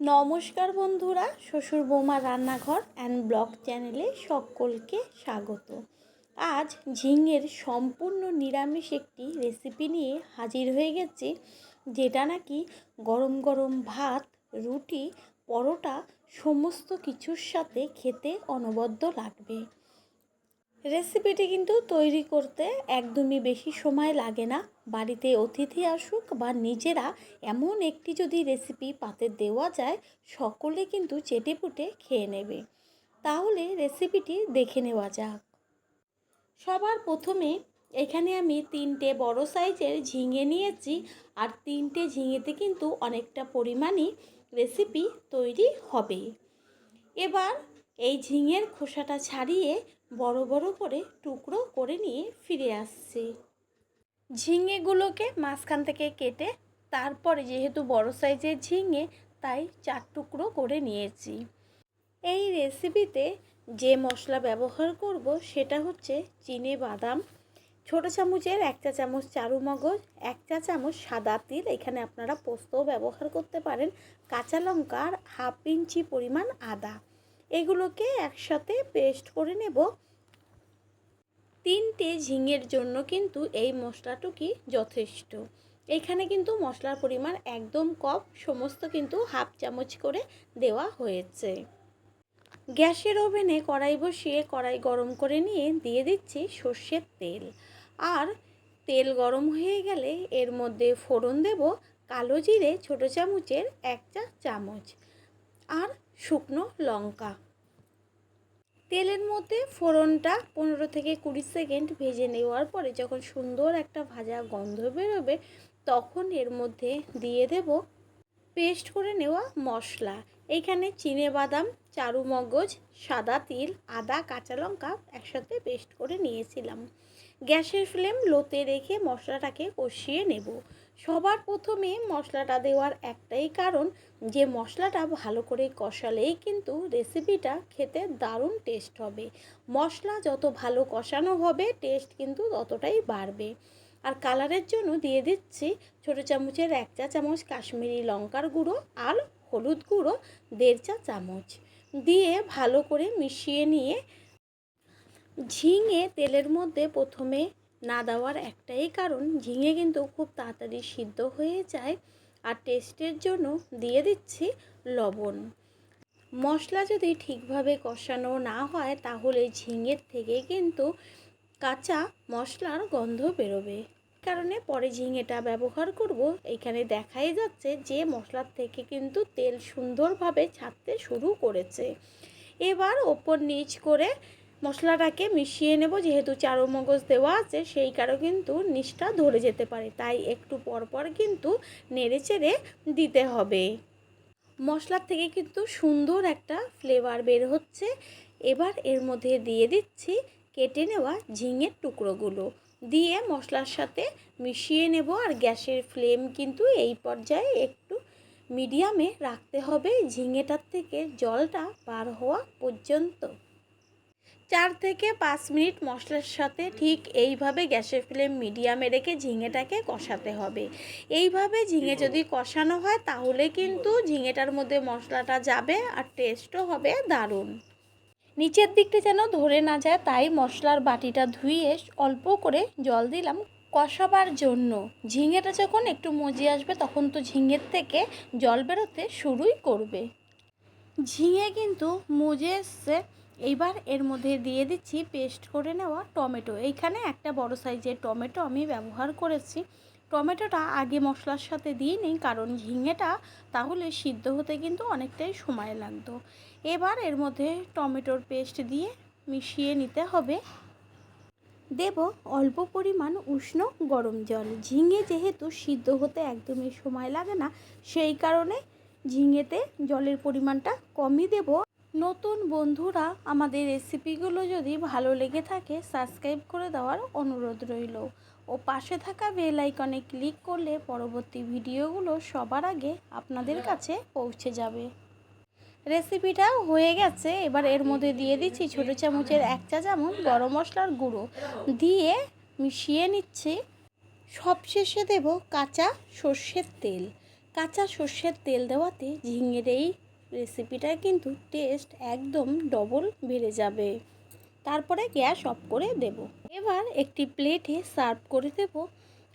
নমস্কার বন্ধুরা, শ্বশুর বৌমা রান্নাঘর অ্যান্ড ব্লগ চ্যানেলে সকলকে স্বাগত। আজ ঝিঙের সম্পূর্ণ নিরামিষ একটি রেসিপি নিয়ে হাজির হয়ে গেছে, যেটা নাকি গরম গরম ভাত, রুটি, পরোটা, সমস্ত কিছুর সাথে খেতে অনবদ্য লাগবে। রেসিপিটি কিন্তু তৈরি করতে একদমই বেশি সময় লাগে না। বাড়িতে অতিথি আসুক বা নিজেরা এমন একটি যদি রেসিপি পাতে দেওয়া যায়, সকলে কিন্তু চেটেপুটে খেয়ে নেবে। তাহলে রেসিপিটি দেখে নেওয়া যাক। সবার প্রথমে এখানে আমি তিনটে বড় সাইজের ঝিঙে নিয়েছি আর তিনটে ঝিঙেতে কিন্তু অনেকটা পরিমাণই রেসিপি তৈরি হবে। এবার এই ঝিঙের খোসাটা ছাড়িয়ে বড় বড় করে টুকরো করে নিয়ে ফিরে আসছি। ঝিঙেগুলোকে মাঝখান থেকে কেটে তারপরে যেহেতু বড় সাইজের ঝিঙে, তাই চার টুকরো করে নিয়েছি। এই রেসিপিতে যে মশলা ব্যবহার করব সেটা হচ্ছে চিনে বাদাম, ছোটো চামচের এক চা চামচ চারু মগজ, এক চা চামচ সাদা তিল, এখানে আপনারা পোস্তও ব্যবহার করতে পারেন, কাঁচা লঙ্কার হাফ ইঞ্চি পরিমাণ আদা। এগুলোকে একসাথে পেস্ট করে নেব তিনটে ঝিঙের জন্য কিন্তু এই মশলাটুকি যথেষ্ট। এখানে কিন্তু মশলার পরিমাণ একদম কম, সমস্ত কিন্তু হাফ চামচ করে দেওয়া হয়েছে। গ্যাসের ওভেনে কড়াই বসিয়ে কড়াই গরম করে নিয়ে দিয়ে দিচ্ছি সর্ষের তেল। আর তেল গরম হয়ে গেলে এর মধ্যে ফোড়ন দেব কালো জিরে ছোটো চামচের এক চা চামচ। আর শুকনো লঙ্কা। তেলের মধ্যে ফোড়নটা পনেরো থেকে কুড়ি সেকেন্ড ভেজে নেওয়ার পরে যখন সুন্দর একটা ভাজা গন্ধ বেরোবে, তখন এর মধ্যে দিয়ে দেব পেস্ট করে নেওয়া মশলা। এইখানে চিনে বাদাম, চারু মগজ, সাদা তিল, আদা, কাঁচা লঙ্কা একসাথে পেস্ট করে নিয়েছিলাম। গ্যাসের ফ্লেম লোতে রেখে মশলাটাকে কষিয়ে নেব। সবার প্রথমে মশলাটা দেওয়ার একটাই কারণ যে মশলাটা ভালো করে কষালেই কিন্তু রেসিপিটা খেতে দারুণ টেস্ট হবে। মশলা যত ভালো কষানো হবে টেস্ট কিন্তু ততটাই বাড়বে। আর কালারের জন্য দিয়ে দিচ্ছি ছোটো চামচের এক চা চামচ কাশ্মীরি লঙ্কার গুঁড়ো আর হলুদ গুঁড়ো, দেড় চা চামচ। দিয়ে ভালো করে মিশিয়ে নিয়ে ঝিঙে তেলের মধ্যে প্রথমে না দেওয়ার একটাই কারণ, ঝিঙে কিন্তু খুব তাড়াতাড়ি সিদ্ধ হয়ে যায়। আর টেস্টের জন্য দিয়ে দিচ্ছি লবণ। মশলা যদি ঠিকভাবে কষানো না হয়, তাহলে ঝিঙের থেকে কিন্তু কাঁচা মশলার গন্ধ বেরোবে। কারণে পরে ঝিঙেটা ব্যবহার করব। এখানে দেখাই যাচ্ছে যে মশলার থেকে কিন্তু তেল সুন্দরভাবে ছাড়তে শুরু করেছে। এবার ওপর নিচ করে মশলাটাকে মিশিয়ে নেব, যেহেতু চারো মগজ দেওয়া আছে, সেই কারও কিন্তু নিচটা ধরে যেতে পারে। তাই একটু পরপর কিন্তু নেড়ে চেড়ে দিতে হবে। মশলার থেকে কিন্তু সুন্দর একটা ফ্লেভার বের হচ্ছে। এবার এর মধ্যে দিয়ে দিচ্ছি কেটে নেওয়া ঝিঙের টুকরোগুলো। দিয়ে মশলার সাথে মিশিয়ে নেব, আর গ্যাসের ফ্লেম কিন্তু এই পর্যায়ে একটু মিডিয়ামে রাখতে হবে। ঝিঙেটার থেকে জলটা বার হওয়া পর্যন্ত। চার থেকে পাঁচ মিনিট মশলার সাথে ঠিক এইভাবে গ্যাসের ফ্লেম মিডিয়ামে রেখে ঝিঙেটাকে কষাতে হবে। এইভাবে ঝিঙে যদি কষানো হয়, তাহলে কিন্তু ঝিঙেটার মধ্যে মশলাটা যাবে আর টেস্টও হবে দারুণ। নিচের দিকটা যেন ধরে না যায়, তাই মশলার বাটিটা ধুয়ে অল্প করে জল দিলাম কষাবার জন্য। ঝিঙেটা যখন একটু মজে আসবে, তখন তো ঝিঙের থেকে জল বেরোতে শুরুই করবে। ঝিঙে কিন্তু মজে এসছে। এইবার এর মধ্যে দিয়ে দিচ্ছি পেস্ট করে নেওয়া টমেটো। এইখানে একটা বড় সাইজের টমেটো আমি ব্যবহার করেছি। টমেটোটা আগে মশলার সাথে দিয়ে নিই, কারণ ঝিঙেটা তাহলে সিদ্ধ হতে কিন্তু অনেকটাই সময় লাগতো। এবার এর মধ্যে টমেটোর পেস্ট দিয়ে মিশিয়ে নিতে হবে। দেব অল্প পরিমাণ উষ্ণ গরম জল। ঝিঙে যেহেতু সিদ্ধ হতে একদমই সময় লাগে না, সেই কারণে ঝিঙেতে জলের পরিমাণটা কমই দেব। নতুন বন্ধুরা, আমাদের রেসিপিগুলো যদি ভালো লেগে থাকে, সাবস্ক্রাইব করে দেওয়ার অনুরোধ রইল। ও পাশে থাকা বেল আইকনে ক্লিক করলে পরবর্তী ভিডিওগুলো সবার আগে আপনাদের কাছে পৌঁছে যাবে। রেসিপিটা হয়ে গেছে, এবার এর মধ্যে দিয়ে দিচ্ছি ছোটো চামচের এক চা চামচ গরম মশলার গুঁড়ো। দিয়ে মিশিয়ে নিচ্ছি। সবশেষে দেব কাঁচা সর্ষের তেল। কাঁচা সর্ষের তেল দেওয়াতে ঝিঙের এই রেসিপিটার কিন্তু টেস্ট একদম ডবল বেড়ে যাবে। তারপরে গ্যাস অফ করে দেব। এবার একটি প্লেটে সার্ভ করে দেব।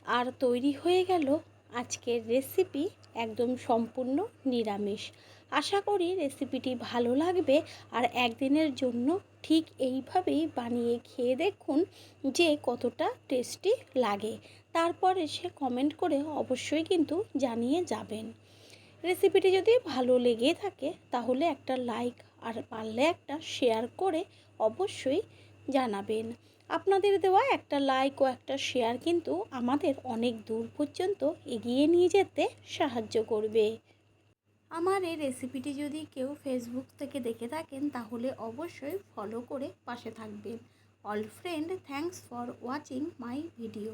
আর তৈরি হয়ে গেল আজকের রেসিপি একদম সম্পূর্ণ নিরামিষ। আশা করি রেসিপিটি ভালো লাগবে। আর একদিনের জন্য ঠিক এইভাবেই বানিয়ে খেয়ে দেখুন যে কতটা টেস্টি লাগে। তারপর এসে কমেন্ট করে অবশ্যই কিন্তু জানিয়ে যাবেন। রেসিপিটি যদি ভালো লেগে থাকে, তাহলে একটা লাইক আর পারলে একটা শেয়ার করে অবশ্যই জানাবেন। আপনাদের দেওয়া একটা লাইক ও একটা শেয়ার কিন্তু আমাদের অনেক দূর পর্যন্ত এগিয়ে নিয়ে যেতে সাহায্য করবে। আমার এই রেসিপিটি যদি কেউ ফেসবুক থেকে দেখে থাকেন, তাহলে অবশ্যই ফলো করে পাশে থাকবেন। All friend thanks for watching my video